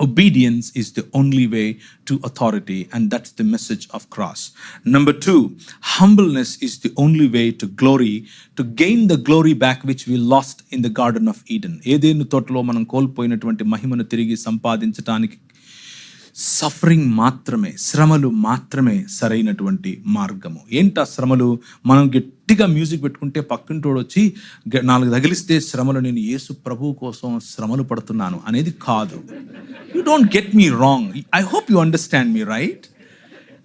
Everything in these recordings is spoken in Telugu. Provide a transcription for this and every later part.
obedience is the only way to authority and that's the message of cross number 2 humbleness is the only way to glory to gain the glory back which we lost in the garden of eden Eden తోటలో మనం కోల్పోయినటువంటి మహిమను తిరిగి సంపాదించడానికి సఫరింగ్ మాత్రమే శ్రమలు మాత్రమే సరైనటువంటి మార్గము ఏంటి ఆ శ్రమలు మనం గట్టిగా మ్యూజిక్ పెట్టుకుంటే పక్కింటోడు వచ్చి నాలుగు తగిలిస్తే శ్రమలు నేను యేసు ప్రభువు కోసం శ్రమలు పడుతున్నాను అనేది కాదు you don't get me wrong I hope you understand me right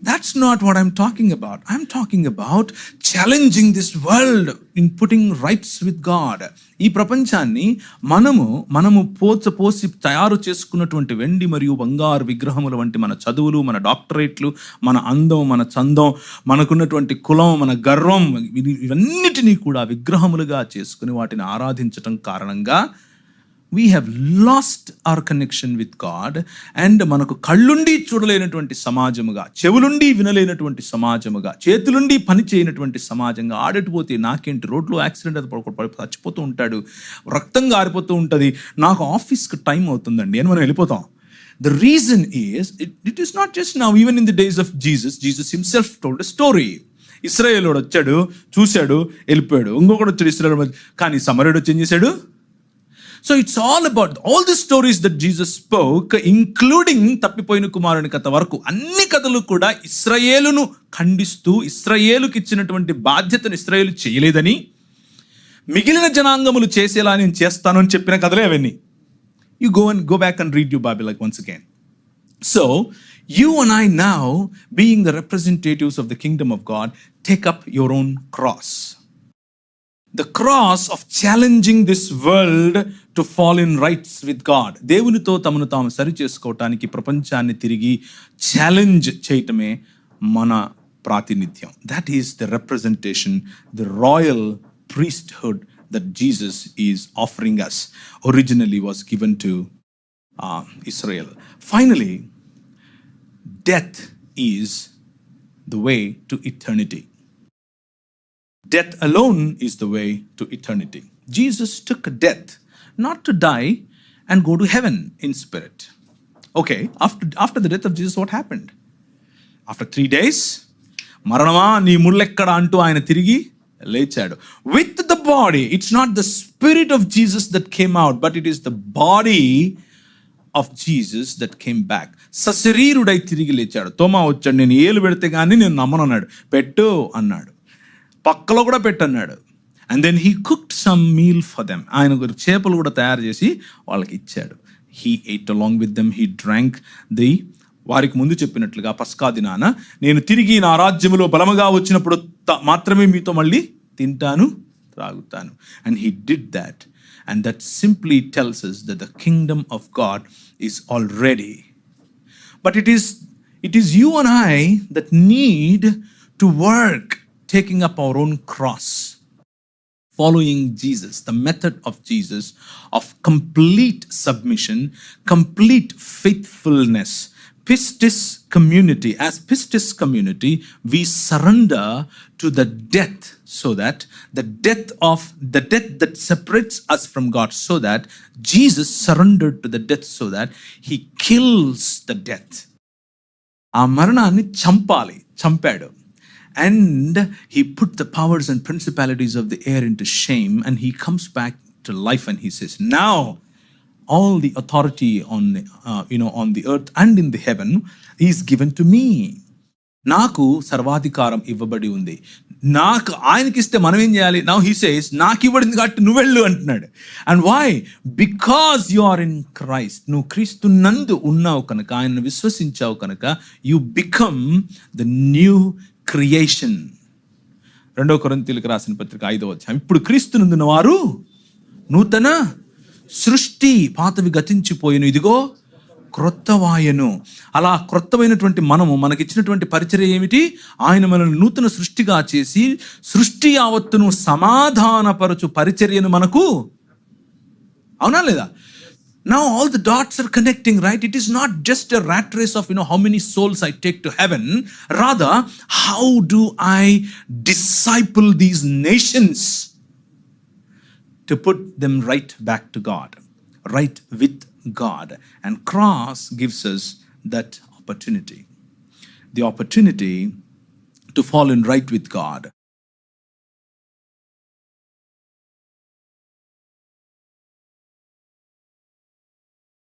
That's not what I'm talking about. I'm talking about challenging this world in putting rights with God. ఈ ప్రపంచాన్ని మనము మనము పోచ పోసి తయారు చేసుకున్నటువంటి వెండి మరియు బంగారు విగ్రహముల వంటి మన చదువులు మన డాక్టరేట్లు మన అందం మన చందం మనకున్నటువంటి కులం మన గర్వం ఇవి- ఇవన్నిటినీ కూడా విగ్రహములుగా చేసుకుని వాటిని ఆరాధించటం కారణంగా we have lost our connection with God and మనకు కళ్ళుండి చూడలేనటువంటి సమాజముగా చెవులుండి వినలేనటువంటి సమాజముగా చేతులుండి పని చేయనటువంటి సమాజంగా ఆడటిపోతే నాకేంటి? రోడ్లో యాక్సిడెంట్ అది చచ్చిపోతూ ఉంటాడు. రక్తం గారిపోతూ ఉంటుంది. నాకు ఆఫీస్కి టైం అవుతుందండి. అని మనం వెళ్ళిపోతాం. The reason is it it is not just now even in the days of Jesus Jesus himself told story Israel వచ్చాడు చూశాడు వెళ్ళిపోయాడు. ఇంకొకటి వచ్చాడు ఇస్రాయేల్ కానీ సమరుడు వచ్చి ఏం చేశాడు? So it's all about all the stories that Jesus spoke including తప్పిపోయిన కుమారుని కథ వరకు అన్ని కథలు కూడా ఇస్రాయేలును ఖండిస్తూ ఇస్రాయేలుకి ఇచ్చినటువంటి బాధ్యతను ఇస్రయేలు చేయలేదని మిగిలిన జనాంగములు చేసేలా నేను చేస్తాను అని చెప్పిన కథలే అవన్నీ. You go and go back and read you Bobby like once again so you and I now being the representatives of the kingdom of God take up your own cross The cross of challenging this world to fall in rights with God. దేవునితో తమను తాము సరి చేసుకోవటానికి ప్రపంచాన్ని తిరిగి ఛాలెంజ్ చేయటమే మన ప్రాతినిధ్యం that is the representation the royal priesthood that Jesus is offering us originally was given to uh, Israel. Finally, death is the way to eternity. Death alone is the way to eternity. Jesus took death not to die and go to heaven in spirit. Okay, after, after the death of Jesus, what happened? After three days, మరణమా నీ ముళ్ళెక్కడ అంటూ ఆయన తిరిగి లేచాడు with the body it's not the spirit of Jesus that came out but it is the body of Jesus that came back సశరీరుడై తిరిగి లేచాడు తోమా వచ్చాడు నేను ఏలు పెడితే కానీ నేను నమ్మనన్నాడు పెట్టు అన్నాడు పక్కలో కూడా పెట్టన్నాడు. And then he cooked some meal for them ఆయన చేపలు కూడా తయారు చేసి వాళ్ళకి ఇచ్చాడు. He ate along with them he drank the వారికి ముందు చెప్పినట్లుగా పస్కా దినాన నేను తిరిగి నా రాజ్యములో బలముగా వచ్చినప్పుడు మాత్రమే మీతో మళ్ళీ తింటాను త్రాగుతాను. And he did that and that simply tells us the the kingdom of God is already but it is it is you and that need to work taking up our own cross following jesus the method of jesus of complete submission complete faithfulness pistis community as pistis community we surrender to the death so that the death of the death that separates us from god so that jesus surrendered to the death so that he kills the death ఆ మరణాన్ని చంపాలి చంపాడు and he put the powers and principalities of the air into shame and he comes back to life and he says now all the authority on you know on the earth and in the heaven is given to me నాకు సర్వాధికారం ఇవ్వబడి ఉంది. నాకు ఆయనకి ఇస్తే మనం ఏం చేయాలి? నౌ హీ సేస్ నాకు ఇవ్వడింది కాబట్టి నువ్వు వెళ్ళు అంటున్నాడు. And why because you are in Christ నువ్వు క్రీస్తు నందు ఉన్నావు కనుక ఆయనను విశ్వసించావు కనుక you become the new creation రెండో కొరంతీలకు రాసిన పత్రిక ఐదో అధ్యాయం. ఇప్పుడు క్రీస్తునందున వారు నూతన సృష్టి పాతవి గతించిపోయిన. ఇదిగో క్రొత్తవాయను అలా క్రొత్తమైనటువంటి మనము మనకిచ్చినటువంటి పరిచయం ఏమిటి? ఆయన మనల్ని నూతన సృష్టిగా చేసి సృష్టి యావత్తును సమాధానపరచు పరిచర్యను మనకు అవునా లేదా? Now all the dots are connecting, right? It is not just a rat race of you know how many souls I take to heaven. Rather, how do I disciple these nations to put them right back to God, right with God. And cross gives us that opportunity. The opportunity to fall in right with God.